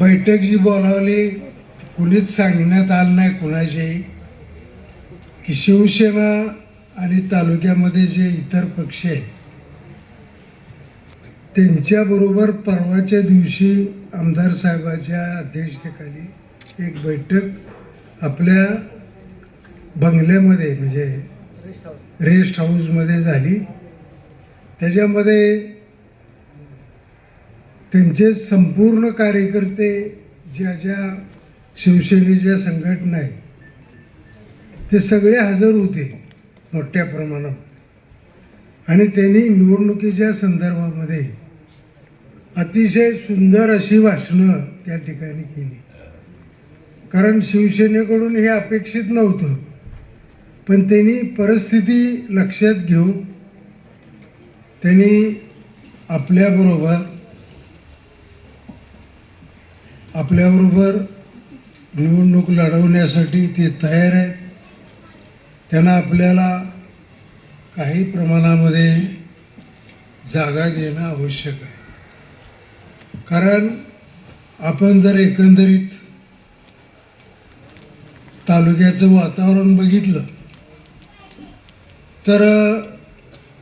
बैठक जी बोलावली कुणीच सांगण्यात आलं नाही कुणाच्याही की शिवसेना आणि तालुक्यामध्ये जे इतर पक्ष आहेत त्यांच्याबरोबर परवाच्या दिवशी आमदार साहेबाच्या अध्यक्षतेखाली एक बैठक आपल्या बंगल्यामध्ये म्हणजे रेस्ट हाऊसमध्ये झाली. त्याच्यामध्ये त्यांचे संपूर्ण कार्यकर्ते ज्या ज्या शिवसेनेच्या संघटना आहेत ते सगळे हजर होते मोठ्या प्रमाणात आणि त्यांनी निवडणुकीच्या संदर्भामध्ये अतिशय सुंदर अशी भाषणं त्या ठिकाणी केली. कारण शिवसेनेकडून हे अपेक्षित नव्हतं. पण त्यांनी परिस्थिती लक्षात घेऊन त्यांनी आपल्याबरोबर आपल्याबरोबर निवडणूक लढवण्यासाठी ते तयार आहेत. त्यांना आपल्याला काही प्रमाणामध्ये जागा देणं आवश्यक आहे. कारण आपण जर एकंदरीत तालुक्याचं वातावरण बघितलं तर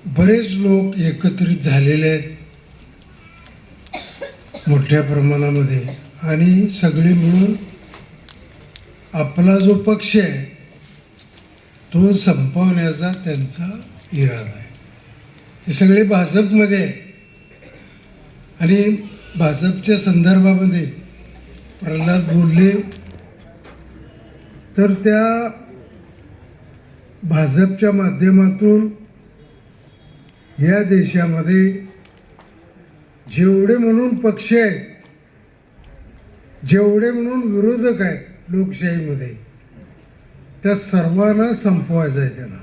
बरेच लोक एकत्रित झालेले आहेत. मोठ्या प्रमाणामध्ये. आणि सगळे मिळून आपला जो पक्ष आहे तो संपवण्याचा त्यांचा इरादा आहे. ते सगळे भाजपमध्ये आहे. आणि भाजपच्या संदर्भामध्ये प्रल्हाद बोलले तर त्या भाजपच्या माध्यमातून या देशामध्ये जेवढे म्हणून पक्ष आहेत जेवढे म्हणून विरोधक आहेत लोकशाहीमध्ये त्या सर्वांना संपवायचं आहे त्यांना.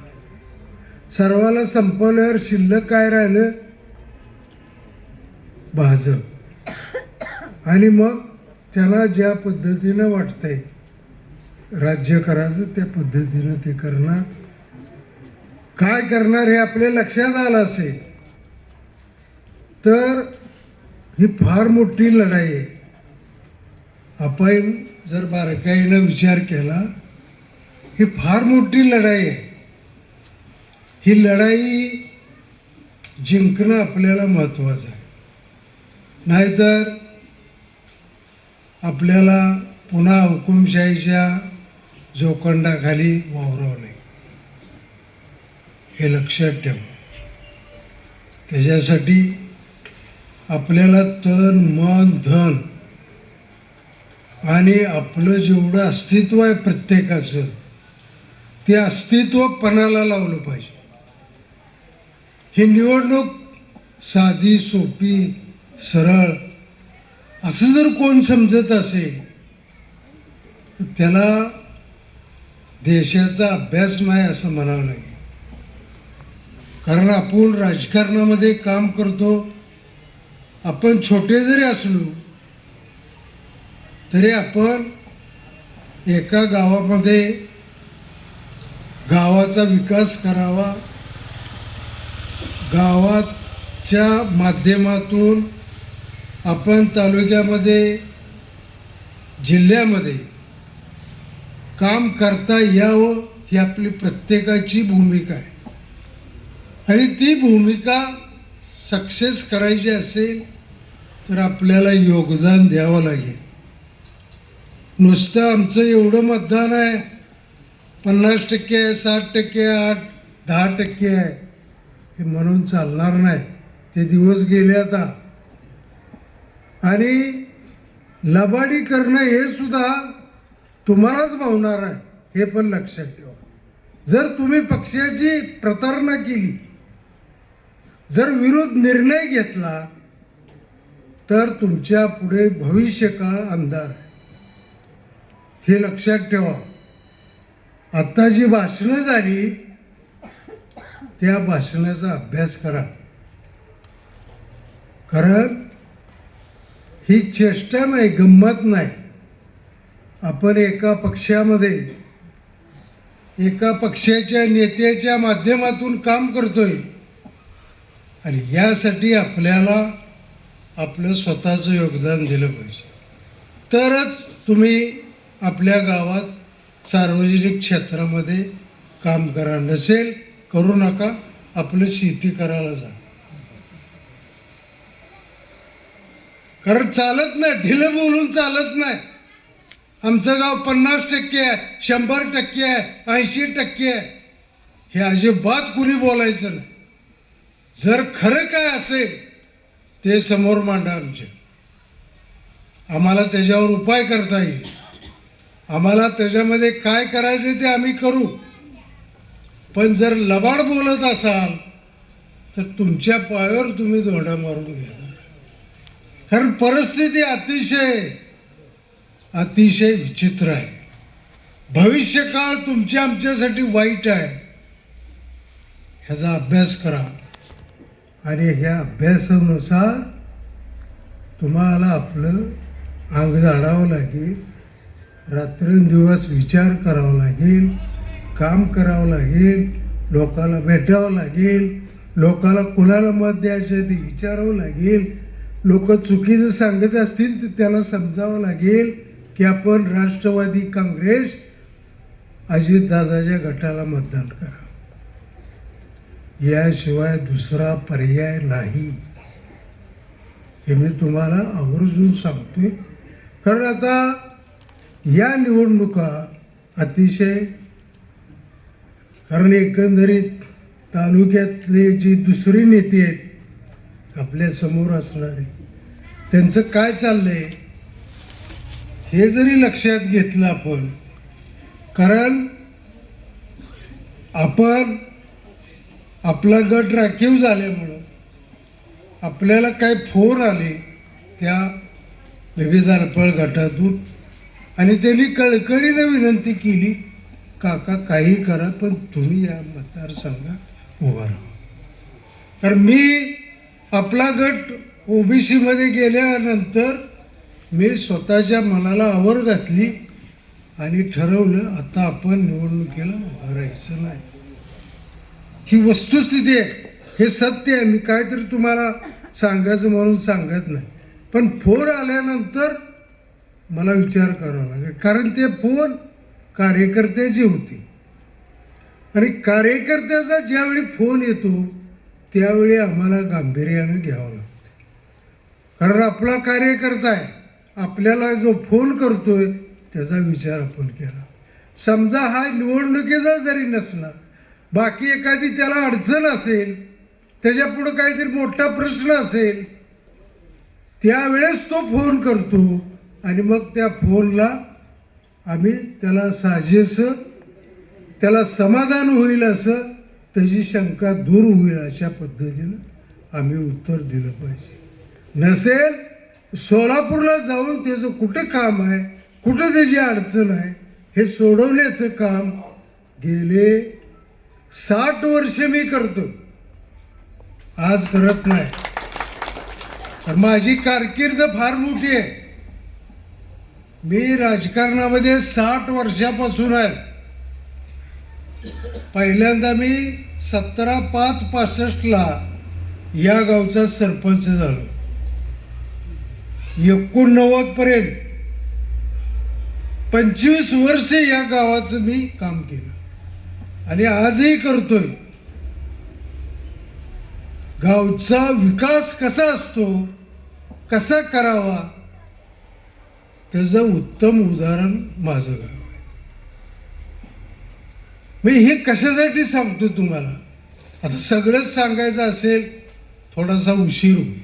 सर्वाला संपवल्यावर शिल्लक काय राहिलं? भाजप. आणि मग त्याला ज्या पद्धतीनं वाटतंय राज्य करायचं त्या पद्धतीनं ते करणार. काय करणार हे आपल्या लक्षात आलं असेल तर ही फार मोठी लढाई आहे. आपण जर बारकाईनं विचार केला ही फार मोठी लढाई आहे. ही लढाई जिंकणं आपल्याला महत्त्वाचं आहे. नाहीतर आपल्याला पुन्हा हुकुमशाहीच्या जोखंडाखाली वावरावं नाही हे लक्षात ठेवा. त्याच्यासाठी आपल्याला तन मन धन आणि आपलं जेवढं अस्तित्व आहे प्रत्येकाचं ते अस्तित्व पणाला लावलं पाहिजे. ही निवडणूक साधी सोपी सरळ असं जर कोण समजत असेल तर त्याला देशाचा अभ्यास नाही असं म्हणावं लागेल. कारण आपण राजकारणामध्ये काम करतो आपण छोटे जरी असलो तरी आपण एका गावामध्ये गावाचा विकास करावा. गावाच्या माध्यमातून आपण तालुक्यामध्ये जिल्ह्यामध्ये काम करता यावं ही आपली प्रत्येकाची भूमिका आहे. आणि ती भूमिका सक्सेस करायची असेल तर आपल्याला योगदान द्यावं लागेल. नुसतं आमचं एवढं मतदान आहे. पन्नास टक्के आहे साठ टक्के आहे आठ दहा टक्के आहे. हे म्हणून चालणार नाही. ते दिवस गेले आता. आणि लबाडी करणं हे सुद्धा तुम्हालाच भावणार आहे. हे पण लक्षात ठेवा. जर तुम्ही पक्षाची प्रतारणा केली जर विरोध निर्णय घेतला तर तुमच्यापुढे भविष्य काळ अंधार आहे. हे लक्षात ठेवा. आत्ता जी भाषणं झाली त्या भाषणाचा अभ्यास करा. कारण ही चेष्टा नाही गंमत नाही. आपण एका पक्षामध्ये एका पक्षाच्या नेत्याच्या माध्यमातून काम करतोय. आणि यासाठी आपल्याला आपलं स्वतःचं योगदान दिलं पाहिजे. तरच तुम्ही आपल्या गावात सार्वजनिक क्षेत्रामध्ये काम करा नसेल करू नका आपलं शेती करायला जा. कारण चालत नाही ढिलं बोलून चालत नाही. आमचं गाव पन्नास टक्के आहे शंभर टक्के आहे ऐंशी टक्के आहे. हे अजिबात कुणी बोलायचं नाही. जर खरं काय असेल ते समोर मांडा आमचे. आम्हाला त्याच्यावर उपाय करता येईल. आम्हाला त्याच्यामध्ये काय करायचं ते आम्ही करू. पण जर लबाड बोलत असाल तर तुमच्या पायावर तुम्ही धोंडा मारून घ्या. कारण परिस्थिती अतिशय अतिशय विचित्र आहे. भविष्यकाळ तुमच्या आमच्यासाठी वाईट आहे. ह्याचा अभ्यास करा. आणि ह्या अभ्यासानुसार तुम्हाला आपलं अंग झाडावं लागेल. रात्रंदिवस विचार करावा लागेल काम करावं लागेल लोकाला भेटावं लागेल लोकाला कुणाला मत द्यायचं ते विचारावं लागेल. लोक चुकीचं सांगत असतील तर त्याला समजावं लागेल की आपण राष्ट्रवादी काँग्रेस अजितदादाच्या गटाला मतदान करा. याशिवाय दुसरा पर्याय नाही. हे मी तुम्हाला आवर्जून सांगतोय. कारण आता या निवडणुका अतिशय कारण एकंदरीत तालुक्यातले जी दुसरी नेते आहेत आपल्यासमोर असणारी असणारे त्यांचं काय चाललंय हे जरी लक्षात घेतलं आपण कारण आपण आपला गट राखीव झाल्यामुळं आपल्याला काय फोन आले त्या विविध गटातून आणि त्यांनी कळकळीनं विनंती केली काका काही करा पण तुम्ही या मतदारसंघात उभा राहा. तर मी आपला गट ओबीसीमध्ये गेल्यानंतर मी स्वतःच्या मनाला आवर घातली आणि ठरवलं आता आपण निवडणुकीला उभं राहायचं नाही. ही वस्तुस्थिती आहे. हे सत्य आहे. मी काहीतरी तुम्हाला सांगायचं म्हणून सांगत नाही. पण फोन आल्यानंतर मला विचार करावा लागेल. कारण ते फोन कार्यकर्त्याची होती. आणि कार्यकर्त्याचा ज्यावेळी फोन येतो त्यावेळी आम्हाला गांभीर्यानं घ्यावं लागतं. कारण आपला कार्यकर्ता आहे. आपल्याला जो फोन करतोय त्याचा विचार आपण केला. समजा हा निवडणुकीचा जरी नसला बाकी एखादी त्याला अडचण असेल त्याच्या पुढं काहीतरी मोठा प्रश्न असेल त्यावेळेस तो फोन करतो आणि मग त्या फोनला आम्ही त्याला साजेसं त्याला समाधान होईल असं त्याची शंका दूर होईल अशा पद्धतीनं आम्ही उत्तर दिलं पाहिजे. नसेल सोलापूरला जाऊन त्याचं कुठं काम आहे कुठं त्याची अडचण आहे हे सोडवण्याचं काम गेले साठ वर्ष मी करतो. आज करत नाही. तर माझी कारकीर्द फार मोठी आहे. मी राजकारणामध्ये साठ वर्षापासून आहे. पहिल्यांदा मी सतरा पाच पासष्टला या गावचा सरपंच झालो. एकोणनव्वदपर्यंत पंचवीस वर्ष या गावाचं मी काम केलं. आणि आजही करतोय. गावचा विकास कसा असतो कसा करावा त्याचं उत्तम उदाहरण माझं गाव आहे. मी हे कशासाठी सांगतो तुम्हाला? आता सगळंच सांगायचं असेल थोडासा उशीर होईल.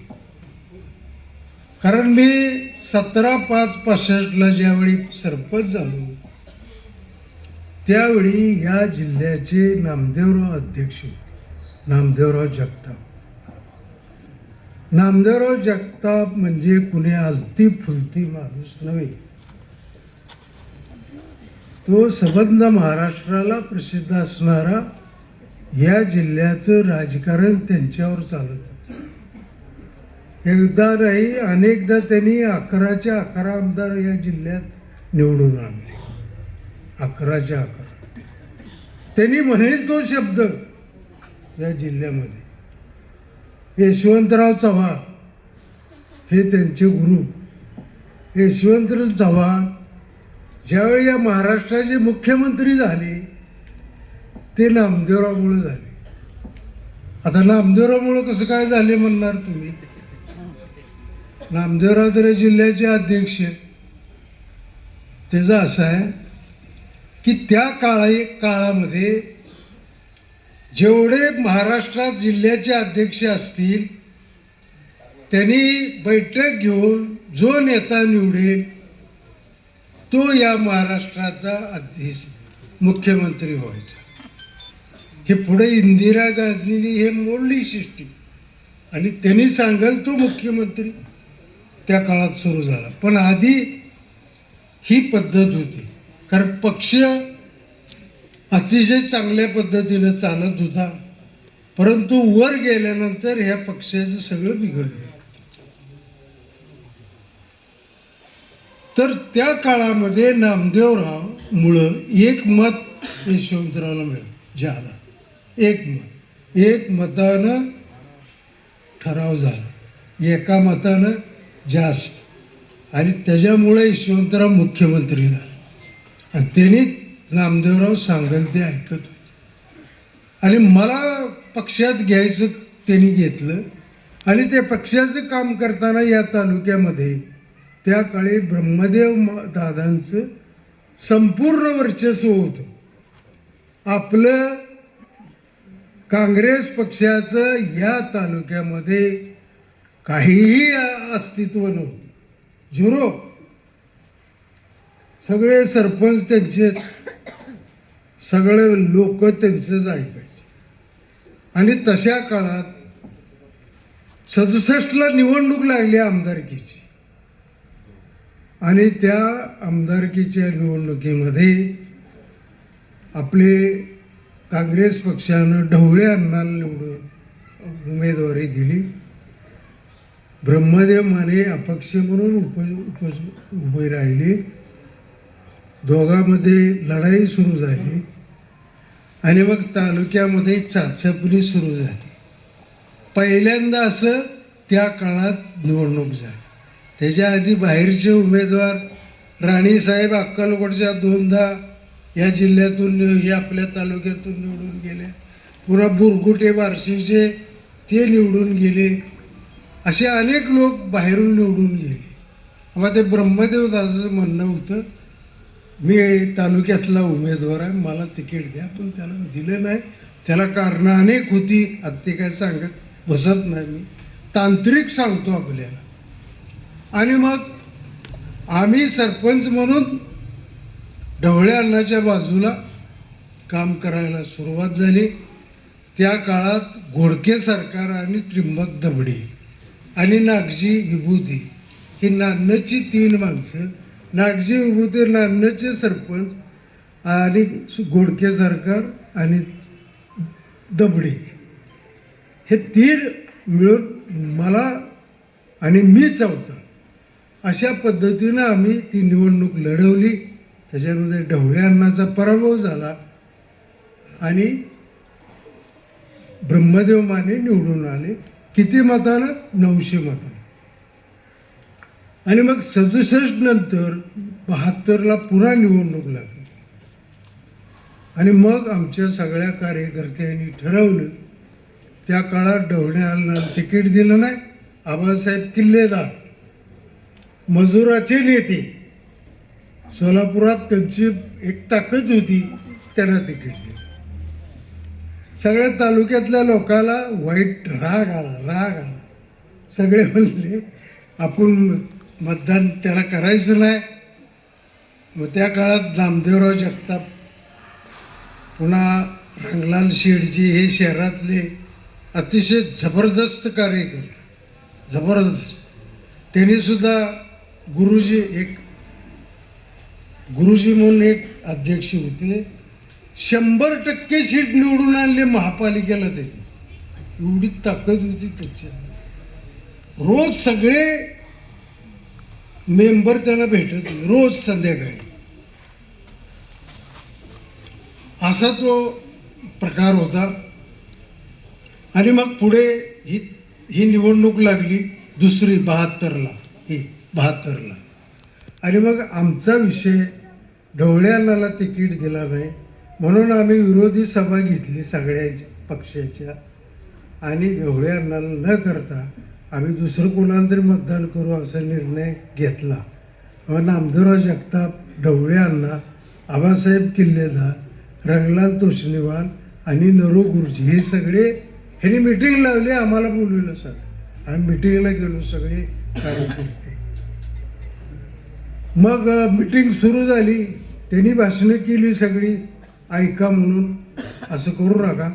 कारण मी सतरा पाच पासष्टला ज्यावेळी सरपंच झालो त्यावेळी या जिल्ह्याचे नामदेवराव अध्यक्ष होते. नामदेवराव जगताप. नामदेवराव हो जगताप म्हणजे कुणी आलती फुलती माणूस नव्हे. तो सबंध महाराष्ट्राला प्रसिद्ध असणारा या जिल्ह्याचं राजकारण त्यांच्यावर चालत एकदा नाही अनेकदा त्यांनी अकराच्या अकरा आमदार या जिल्ह्यात निवडून आणले. अकराच्या अकरा. त्यांनी म्हणेल तो शब्द या जिल्ह्यामध्ये. यशवंतराव चव्हाण हे त्यांचे गुरु. यशवंतराव चव्हाण ज्यावेळी या महाराष्ट्राचे मुख्यमंत्री झाले ते नामदेवरावमुळे झाले. आता नामदेवरावमुळे कसं काय झाले म्हणणार तुम्ही? नामदेवराव तर जिल्ह्याचे अध्यक्ष त्याचं असं आहे की त्या काळा काळामध्ये जेवढे महाराष्ट्रात जिल्ह्याचे अध्यक्ष असतील त्यांनी बैठक घेऊन जो नेता निवडेल तो या महाराष्ट्राचा अध्यक्ष मुख्यमंत्री व्हायचा. हे पुढे इंदिरा गांधींनी हे मोडली सिस्टीम. आणि त्यांनी सांगेल तो मुख्यमंत्री. त्या काळात सुरू झाला. पण आधी ही पद्धत होती. कारण पक्ष अतिशय चांगल्या पद्धतीनं चालत होता. परंतु वर गेल्यानंतर ह्या पक्षाचं सगळं बिघडलं. तर त्या काळामध्ये नामदेवराव मुळं एक मत यशवंतरावला मिळालं ज्यादा एक मत. एक मतानं ठराव झाला. एका मतानं जास्त. आणि त्याच्यामुळे यशवंतराव मुख्यमंत्री झाले. आणि त्यांनी नामदेवराव सांगेल ते ऐकत होते. आणि मला पक्षात घ्यायचं त्यांनी घेतलं. आणि ते पक्षाचं काम करताना या तालुक्यामध्ये त्या काळी ब्रह्मदेव दादांचं संपूर्ण वर्चस्व होतं. आपलं काँग्रेस पक्षाचं या तालुक्यामध्ये काहीही अस्तित्व नव्हतं. झुरो. सगळे सरपंच त्यांचे सगळे लोक त्यांचंच ऐकायचे. आणि तशा काळात सदुसष्टला निवडणूक लागली आमदारकीची. आणि त्या आमदारकीच्या निवडणुकीमध्ये आपले काँग्रेस पक्षानं ढवळे अण्णाला निवडून उमेदवारी दिली. ब्रह्मदेव माने अपक्ष म्हणून उप उप उभे राहिले. दोघांमध्ये लढाई सुरू झाली. आणि मग तालुक्यामध्ये चाचपणी सुरू झाली. पहिल्यांदा असं त्या काळात निवडणूक झाली. त्याच्या आधी बाहेरचे उमेदवार राणीसाहेब अक्कलकोटच्या दोनदा या जिल्ह्यातून हे आपल्या तालुक्यातून निवडून गेले. पुन्हा बुरगुटे बार्शीचे ते निवडून गेले. असे अनेक लोक बाहेरून निवडून गेले. मग ते ब्रह्मदेव दादाचं म्हणणं होतं मी तालुक्यातला उमेदवार आहे मला तिकीट द्या पण त्याला दिलं नाही. त्याला कारणं अनेक होती आता ते काय सांगत बसत नाही मी. तांत्रिक सांगतो आपल्याला. आणि मग आम्ही सरपंच म्हणून ढवळे अन्नाच्या बाजूला काम करायला सुरुवात झाली. त्या काळात घोडके सरकार आणि त्रिंबक दबडे आणि नागजी विभूती ही नान्नची तीन माणसं नागजी विभूती नान्नचे सरपंच आणि घोडके सरकार आणि दबडे. हे तीन मिळून मला आणि मी चौथा अशा पद्धतीनं आम्ही ती निवडणूक लढवली. त्याच्यामध्ये ढवळे अण्णाचा पराभव झाला. आणि ब्रह्मदेव माने निवडून आले. किती मतानं? नऊशे मतानं. आणि मग सदुसष्ट नंतर बहात्तरला पुन्हा निवडणूक लागली. आणि मग आमच्या सगळ्या कार्यकर्त्यांनी ठरवलं त्या काळात ढवळ्याला तिकीट दिलं नाही. आबासाहेब किल्लेदार मजुराचे नेते सोलापुरात त्यांची एक ताकद होती त्यांना तिकीट दिलं. सगळ्या तालुक्यातल्या लोकाला वाईट राग आला राग आला. सगळे म्हणले आपण मतदान त्याला करायचं नाही. मग त्या काळात नामदेवराव जगताप पुन्हा रंगलाल शेडजी हे शहरातले अतिशय जबरदस्त कार्य करते जबरदस्त. त्यांनी सुद्धा गुरुजी एक गुरुजी म्हणून एक अध्यक्ष होते. शंभर टक्के सीट निवडून आणले महापालिकेला ते एवढी ताकद होती त्याच्यात. रोज सगळे मेंबर त्यांना भेटत रोज संध्याकाळी. असा तो प्रकार होता. आणि मग पुढे ही ही निवडणूक लागली दुसरी बहात्तरला ही बहात्तरला. आणि मग आमचा विषय ढवळे तिकीट दिला नाही. म्हणून आम्ही विरोधी सभा घेतली सगळ्या पक्षाच्या. आणि ढवळ्यांना न करता आम्ही दुसरं कोणाला तरी मतदान करू असा निर्णय घेतला. मग नामदेवराव जगताप ढवळे अण्णा आबासाहेब किल्लेदार रंगलाल तोष्णीवाल आणि नरू गुरुजी हे सगळे ह्यांनी मिटिंग लावली आम्हाला बोलविलं सर. आम्ही मिटिंगला गेलो सगळे कार्यकर्ते. मग मिटिंग सुरू झाली. त्यांनी भाषणं केली सगळी ऐका म्हणून. असं करू नका.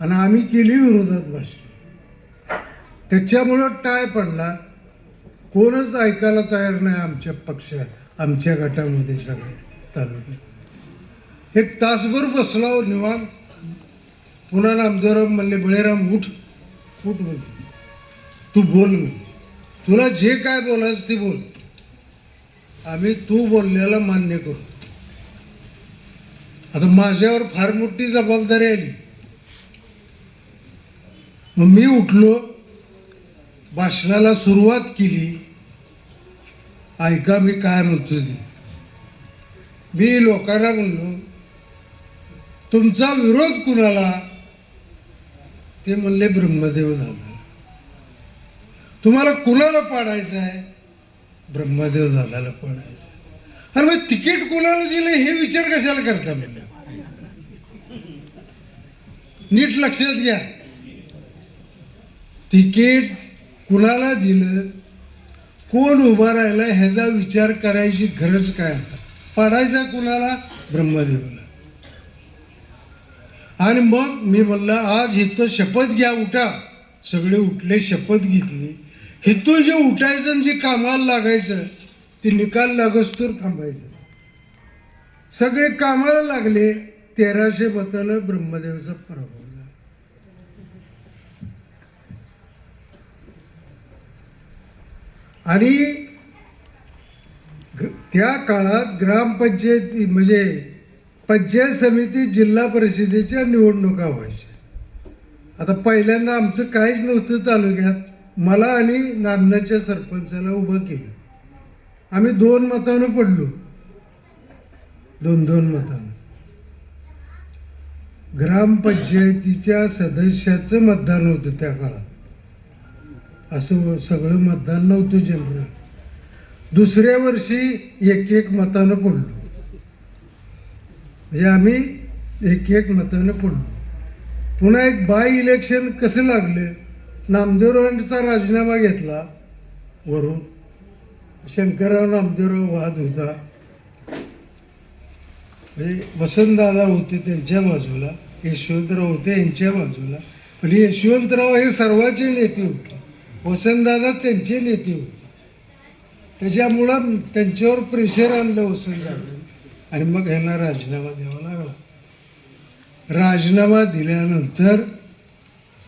आणि आम्ही केली विरोधात भाषण. त्याच्यामुळं टाय पडला. कोणच ऐकायला तयार नाही आमच्या पक्षात आमच्या गटामध्ये सगळे तालुक्यात. एक तासभर बसला हो निवांत. पुन्हा नामदेवराव म्हणले बळेराम उठ उठ म्हणजे तू बोल मी. तुला जे काय बोलायचं ते बोल. आम्ही तू बोलल्याला मान्य करू. आता माझ्यावर फार मोठी जबाबदारी आली. मग मी उठलो. भाषणाला सुरुवात केली. ऐका मी काय म्हणतो ते. मी लोकांना म्हणलो तुमचा विरोध कुणाला? ते म्हणले ब्रह्मदेव दादा. तुम्हाला कुणाला पाडायचं आहे? ब्रह्मदेव दादाला पाडायचं आणि मग तिकीट कुणाला दिलं हे विचार कशाला करता मी नीट लक्षात घ्या. तिकीट कुणाला दिलं? कोण उभा राहिला ह्याचा विचार करायची गरज काय आता? पाडायचा कुणाला? ब्रह्मदेवाला. आणि मग मी म्हणलं आज इथं शपथ घ्या उठा. सगळे उठले शपथ घेतली. इथून जे उठायचं आणि जे कामाला लागायचं ते निकाल लागस्तूर तर थांबायचं. सगळे कामाला लागले तेराशे मतानं ब्रह्मदेवचा पराभव. आणि ग- त्या काळात ग्रामपंचायती म्हणजे पंचायत समिती जिल्हा परिषदेच्या निवडणुका व्हायच्या. आता पहिल्यांदा आमचं काहीच नव्हतं तालुक्यात. मला आणि नांदण्याच्या सरपंचाला उभं केलं. आम्ही दोन मतानं पडलो. दोन दोन मतानं. ग्रामपंचायतीच्या सदस्याचं मतदान होतं त्या काळात. असं सगळं मतदान नव्हतं जनरल दुसऱ्या वर्षी एक एक मतानं पडलो. म्हणजे आम्ही एक एक मतानं पडलो. पुन्हा एक बाय इलेक्शन कसं लागलं? नामदेवरावांचा राजीनामा घेतला वरून. शंकरराव नामदेवराव वाद होता म्हणजे वसंतदादा होते त्यांच्या बाजूला यशवंतराव होते यांच्या बाजूला. पण यशवंतराव हे सर्वांचे नेते होते. वसंतदादा त्यांचे नेते होते. त्याच्यामुळं त्यांच्यावर प्रेशर आणलं वसंतदादा. आणि मग ह्यांना राजीनामा द्यावा लागला. राजीनामा दिल्यानंतर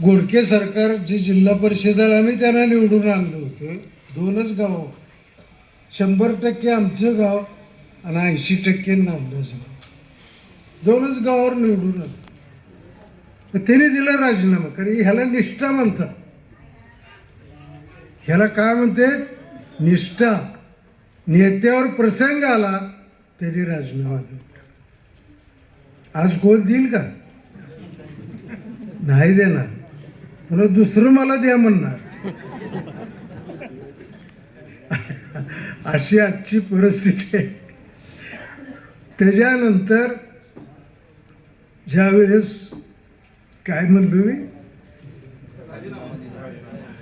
गोडके सरकार जे जिल्हा परिषदेला आम्ही त्यांना निवडून आणलं होतं. दोनच गाव. शंभर टक्के आमचं गाव आणि ऐंशी टक्के नांदोचं गाव दोनच गावावर निवडून आलं तर त्याने दिला राजीनामा. कारण ह्याला निष्ठा म्हणतात. ह्याला काय म्हणते? निष्ठा. नेत्यावर प्रसंग आला त्यांनी राजीनामा दिला आज कोण देईल का? नाही देणार. पुन्हा दुसरं मला द्या म्हणणार. अशी आजची परिस्थिती आहे. त्याच्यानंतर ज्यावेळेस काय म्हणलो मी?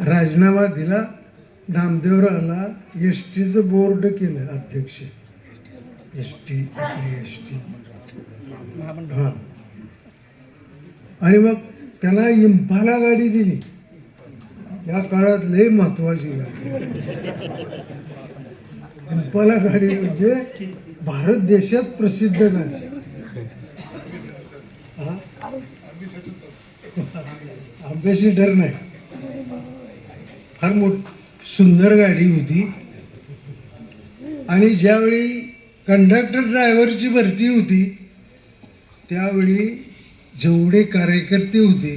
राजीनामा दिला नामदेवरावला एस टीचं बोर्ड केलं अध्यक्ष. एस टी एस टी हां. आणि मग त्याला इम्फाला गाडी दिली. या काळात लय महत्वाची गाडी. इम्फाला गाडी म्हणजे भारत देशात प्रसिद्ध गाडी. हा? डर नाही. फार मोठ सुंदर गाडी होती. आणि ज्यावेळी कंडक्टर ड्रायव्हरची भरती होती त्यावेळी जेवढे कार्यकर्ते होते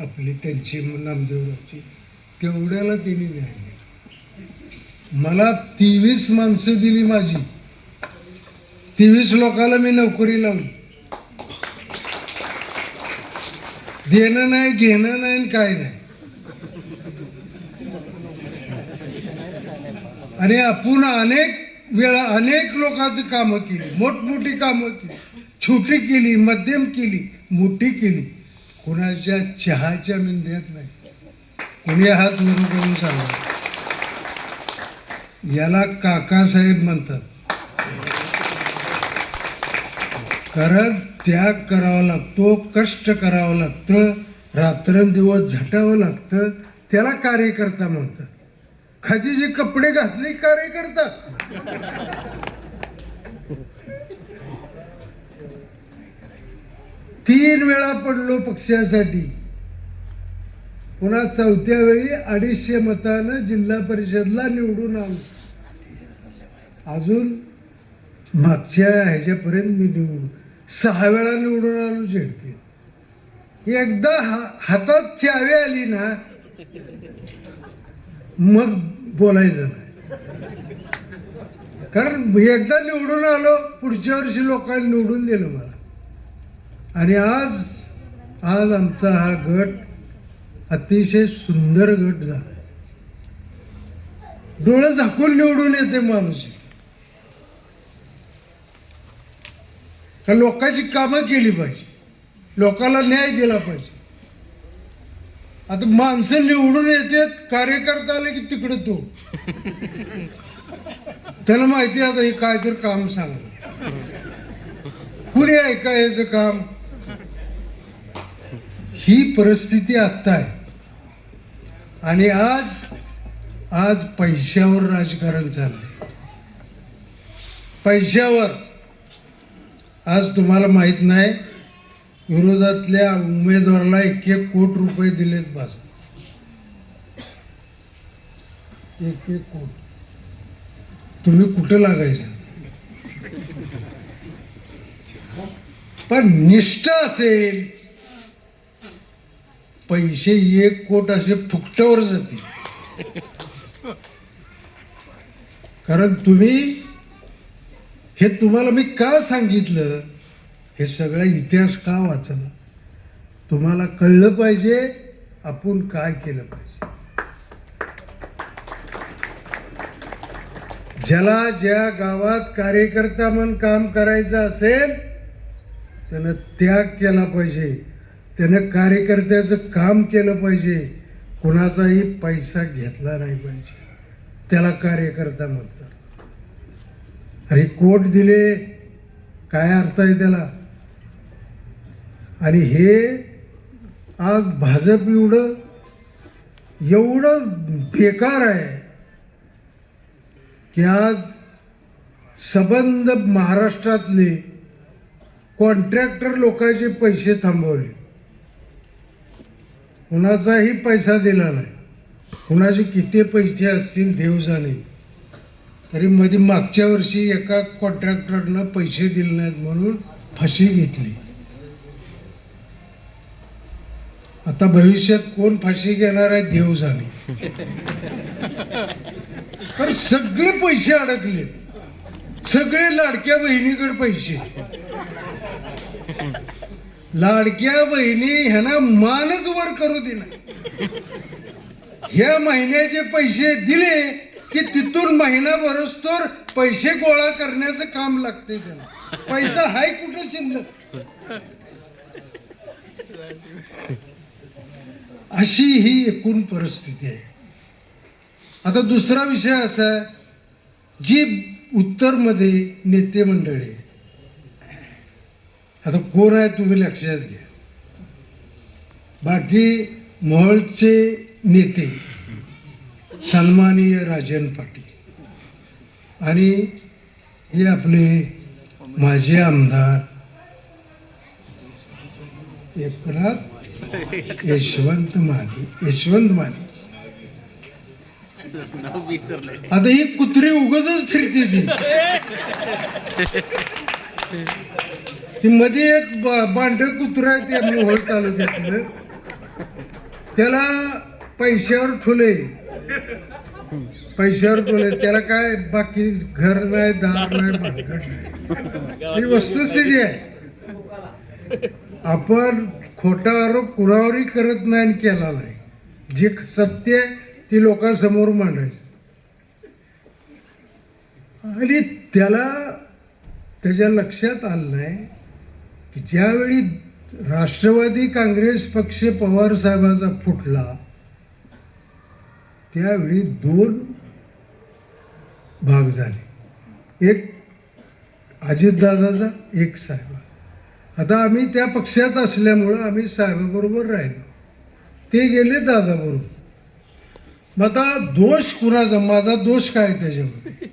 आपले त्यांचे नामदेवरावचे तेवढ्याला त्यांनी न्याय मला तेवीस माणसं दिली माझी. तेवीस लोकाला मी नोकरी लावली. देणं नाही घेणं नाही आणि काय नाही. आणि आपण अनेक वेळा अनेक लोकांची कामं केली मोठमोठी कामं केली छोटी केली मध्यम केली मोठी केली. कोणाच्या चहाच्या मिंद्यात नाही. कोणी हात वरून करून सांगा. याला काकासाहेब म्हणतात. कारण त्याग करावा लागतो कष्ट करावं लागतं रात्रंदिवस झटावं लागतं त्याला कार्यकर्ता म्हणतात. खादीचे कपडे घातले कार्य करता तीन वेळा पडलो पक्षासाठी. पुन्हा चौथ्या वेळी अडीचशे मतानं जिल्हा परिषदला निवडून आलो. अजून मागच्या ह्याच्यापर्यंत मी निवडून सहा वेळा निवडून आलो झेडपी. एकदा हा- हातात चावी आली ना मग बोलायचं नाही. कारण एकदा निवडून आलो पुढच्या वर्षी लोकांनी निवडून दिलं मला. आणि आज आज आमचा हा गट अतिशय सुंदर गट झाला. डोळं झाकून निवडून येते माणूस. का लोकांची कामं केली पाहिजे. लोकांना न्याय दिला पाहिजे. आता माणसं निवडून येतात कार्यकर्ता आले की तिकडे तो. त्याला माहिती आता हे काय तर काम सांग कुणी ऐकायचं काम? ही परिस्थिती आत्ता आहे. आणि आज आज पैशावर राजकारण चाललंय. पैशावर. आज तुम्हाला माहीत नाही विरोधातल्या उमेदवाराला एक एक कोट रुपये दिलेत बस. एक एक कोट. तुम्ही कुठं लागायचं? पण निष्ठा असेल. पैसे एक कोट असे फुकटावर जातील. कारण तुम्ही हे तुम्हाला मी का सांगितलं? हे सगळा इतिहास का वाचला? तुम्हाला कळलं पाहिजे आपण काय केलं पाहिजे. ज्याला ज्या गावात कार्यकर्ता म्हणून काम करायचं असेल त्यानं त्याग केला पाहिजे. त्यानं कार्यकर्त्याचं काम केलं पाहिजे. कुणाचाही पैसा घेतला नाही पाहिजे. त्याला कार्यकर्ता म्हणतात. अरे कोट दिले काय अर्थ आहे त्याला? आणि हे आज भाजप एवढं एवढं बेकार आहे की आज सबंध महाराष्ट्रातले कॉन्ट्रॅक्टर लोकांचे पैसे थांबवले. कुणाचाही पैसा दिला नाही. कुणाचे किती पैसे असतील देव जाणे. तरी मध्ये मागच्या वर्षी एका कॉन्ट्रॅक्टरनं पैसे दिले नाहीत म्हणून फाशी घेतली. आता भविष्यात कोण फाशी घेणार आहे देव झाली तर सगळे पैसे अडकले. सगळे लाडक्या बहिणीकडे पैसे. लाडक्या बहिणी ह्यांना मानच वर करू दिला ह्या महिन्याचे पैसे दिले की तिथून महिना भरोस्तोर पैसे गोळा करण्याचं काम लागते त्याला. पैसा हाय कुठे शिल्लक? अशी ही एकूण परिस्थिती आहे. आता दुसरा विषय असा आहे जी उत्तरमध्ये नेते मंडळी आता कोण आहे तुम्ही लक्षात घ्या. बाकी मोहोळचे नेते सन्माननीय राजन पाटील आणि हे आपले माजी आमदार एकनाथ यशवंत माने. यशवंत माने. आता ही कुत्री उगतच फिरते ती. ती मध्ये एक बांढ कुत्र आहे ते मोहोळ तालुक्यातलं. त्याला पैशावर ठुले पैशावर बोले त्याला काय बाकी घर नाही दार नाही भानगड नाही. ही वस्तुस्थिती आहे. आपण खोटा आरोप कुणावरही करत नाही आणि केला नाही. जे सत्य आहे ती लोकांसमोर मांडायचं. आणि त्याला त्याच्या लक्षात आलं नाही की ज्यावेळी राष्ट्रवादी काँग्रेस पक्ष पवार साहेबाचा फुटला त्यावेळी दोन भाग झाले. एक अजितदादाचा एक साहेब आता आम्ही त्या पक्षात असल्यामुळं आम्ही साहेबाबरोबर राहिलो. ते गेले दादाबरोबर. मग आता दोष कुणाचा? माझा दोष काय त्याच्यामध्ये?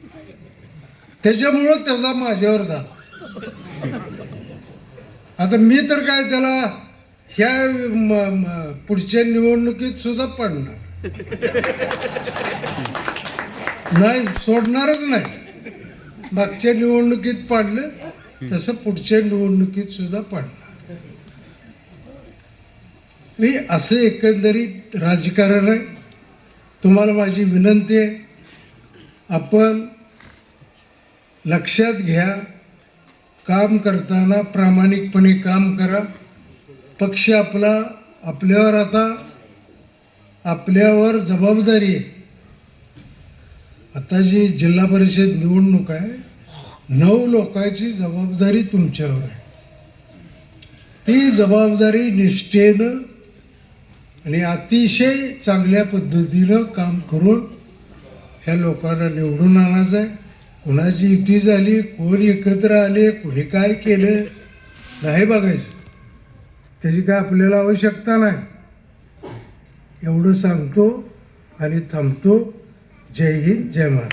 त्याच्यामुळं त्याचा माझ्यावर दादा आता मी तर काय त्याला ह्या पुढच्या निवडणुकीत सुद्धा पडणार. नाही सोडणारच नाही. मागच्या निवडणुकीत पाडलं. तसं पुढच्या निवडणुकीत सुद्धा पडणार. नाही असं एकंदरीत राजकारण आहे. तुम्हाला माझी विनंती आहे आपण लक्षात घ्या काम करताना प्रामाणिकपणे काम करा. पक्ष आपला आपल्यावर आता आपल्यावर जबाबदारी आहे. आता जी जिल्हा परिषद निवडणूक आहे नऊ लोकांची जबाबदारी तुमच्यावर आहे. ती जबाबदारी निष्ठेनं आणि अतिशय चांगल्या पद्धतीनं काम करून ह्या लोकांना निवडून आणायचं आहे. कुणाची युती झाली कोण एकत्र आले कोणी काय केलं नाही बघायचं. त्याची काय आपल्याला आवश्यकता नाही. एवढं सांगतो आणि थांबतो. जय हिंद जय महाराज